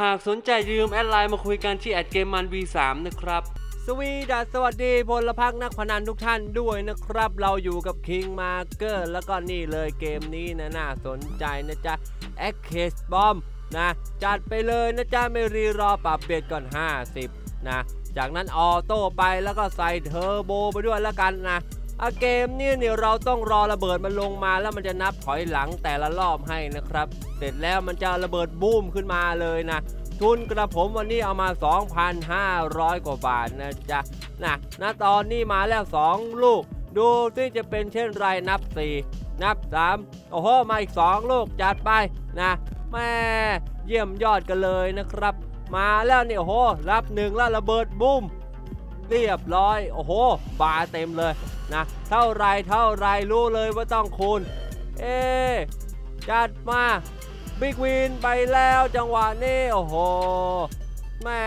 หากสนใจอย่าลืมแอดไลน์มาคุยกันที่แอดเกมมัน V3 นะครับ สวีดัสสวัสดีพลพักนักพนันทุกท่านด้วยนะครับ เราอยู่กับ King Marker แล้วก็นี่เลยเกมนี้นะน่าสนใจนะจ๊ะ a c c a s e Bomb นะ จัดไปเลยนะจ๊ะ ไม่รีรอปรับเปลี่ยนก่อน 50 นะ จากนั้นออโต้ไปแล้วก็ใส่เทอร์โบไปด้วยแล้วกันนะ อะเกมนี้เนี่ยเราต้องรอระเบิดมันลงมาแล้วมันจะนับถอยหลังแต่ละรอบให้นะครับ เสร็จแล้วมันจะระเบิดบูมขึ้นมาเลยนะ ทุนกระผมวันนี้เอามา 2,500 กว่าบาทนะจ๊ะนะนะตอนนี้มาแล้ว 2 ลูก ดูที่จะเป็นเช่นไรนับ 4 นับ 3 โอ้โห มาอีก 2 ลูกจัดไปนะแม่เยี่ยมยอดกันเลยนะครับ มาแล้วเนี่ยโอ้โห รับหนึ่งแล้วระเบิดบุ้มเรียบร้อย โอ้โห บาเต็มเลย นะ เท่าไรเท่าไรรู้เลยว่าต้องคูณ เอจัดมาบิ๊กวินไปแล้วจังหวะนี้ โอ้โหแม่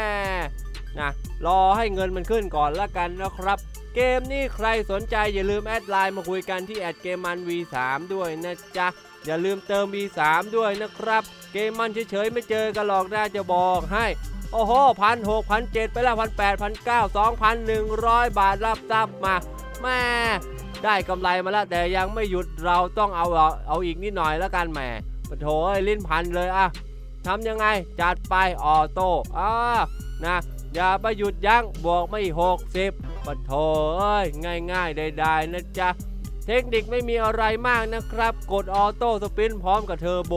นะรอให้เงินมันขึ้นก่อนละกันนะครับ เกมนี้ใครสนใจอย่าลืมแอดไลน์มาคุยกันที่แอดเกมมัน V3 ด้วยนะจ๊ะ อย่าลืมเติม V3 ด้วยนะครับ เกมมันเฉยๆไม่เจอกันหรอกน่าจะบอกให้ โอ้โหพันหกพันเจ็ดไปแล้วพันแปดพันเก้าสองพันหนึ่งร้อยบาทรับทรัพย์มา แม่ได้กำไรมาแล้วแต่ยังไม่หยุดเราต้องเอาเอาเอาอีกนิดหน่อยแล้วกันแหมปะโถเอ้ยลิ้นพันเลยอะทำยังไงจัดไปออโต้อ่านะอย่าไปหยุดยั้งบวกไม่หกสิบปะโถเอ้ยง่ายๆได้ๆนะจ๊ะเทคนิคไม่มีอะไรมากนะครับ กดออโต้สปินพร้อมกับเทอร์โบ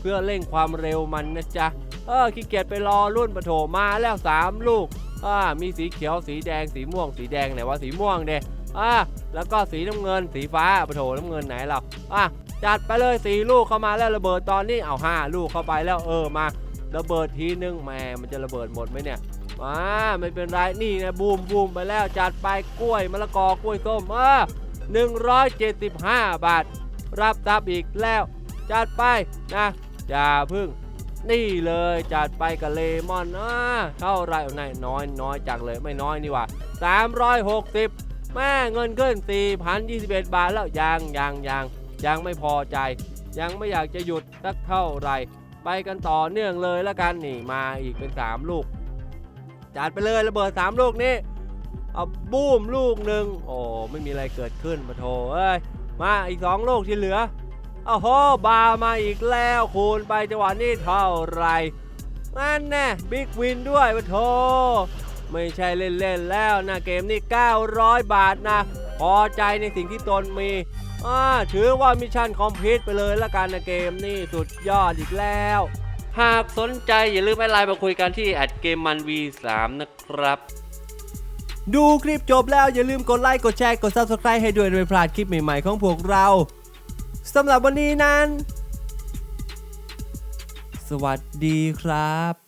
เพื่อเร่งความเร็วมันนะจ๊ะเออขี้เกียจไปรอรุ่นปะโถมาแล้ว 3 ลูกอ่ามีสีเขียวสีแดงสีม่วงสีแดงไหนว่าสีม่วงเด้ อ่าแล้วก็สีน้ำเงินสีฟ้าปะโถน้ำเงินไหนเราอะจัดไปเลยสีลูกเข้ามาแล้วระเบิดตอนนี้เอาห้าลูกเข้าไปแล้วเออมาระเบิดทีนึงแหมมันจะระเบิดหมดไหมเนี่ยมาไม่เป็นไรนี่นะบูมบูมไปแล้วจัดไปกล้วยมะละกอกล้วยส้มเอ่า175 บาท รับทรัพย์อีกแล้ว จัดไปนะอย่าพึ่ง นี่เลยจัดไปกับเลมอนอ่าเท่าไรไหนน้อยน้อยจังเลยไม่น้อยนี่ว่า360 แม่เงินขึ้น 4,021 บาทแล้วยังยังยังยังไม่พอใจ ยังไม่อยากจะหยุดสักเท่าไหรไปกันต่อเนื่องเลยแล้วกันนี่มาอีกเป็น 3 ลูก จัดไปเลยระเบิด 3 ลูกนี้เอาบูมลูกหนึ่งโอ้ไม่มีอะไรเกิดขึ้นมาโถเอ้ยมาอีก 2 ลูกที่เหลือโอ้โหบาร์มาอีกแล้วคูณไปจังหวะนี้เท่าไหรนั่นแน่บิ๊กวินด้วยปะโท ไม่ใช่เล่นๆแล้วนะเกมนี้900 บาทนะ พอใจในสิ่งที่ตนมีอ่าถือว่ามิชชั่นคอมพลีทไปเลยละกันนะเกมนี้สุดยอดอีกแล้ว หากสนใจอย่าลืมแอดไลน์มาคุยกันที่แอดเกมมัน V3 นะครับ ดูคลิปจบแล้วอย่าลืมกดไลค์กดแชร์กด Subscribe ให้ด้วยไม่พลาดคลิปใหม่ๆของพวกเราสำหรับวันนี้นั้น สวัสดีครับ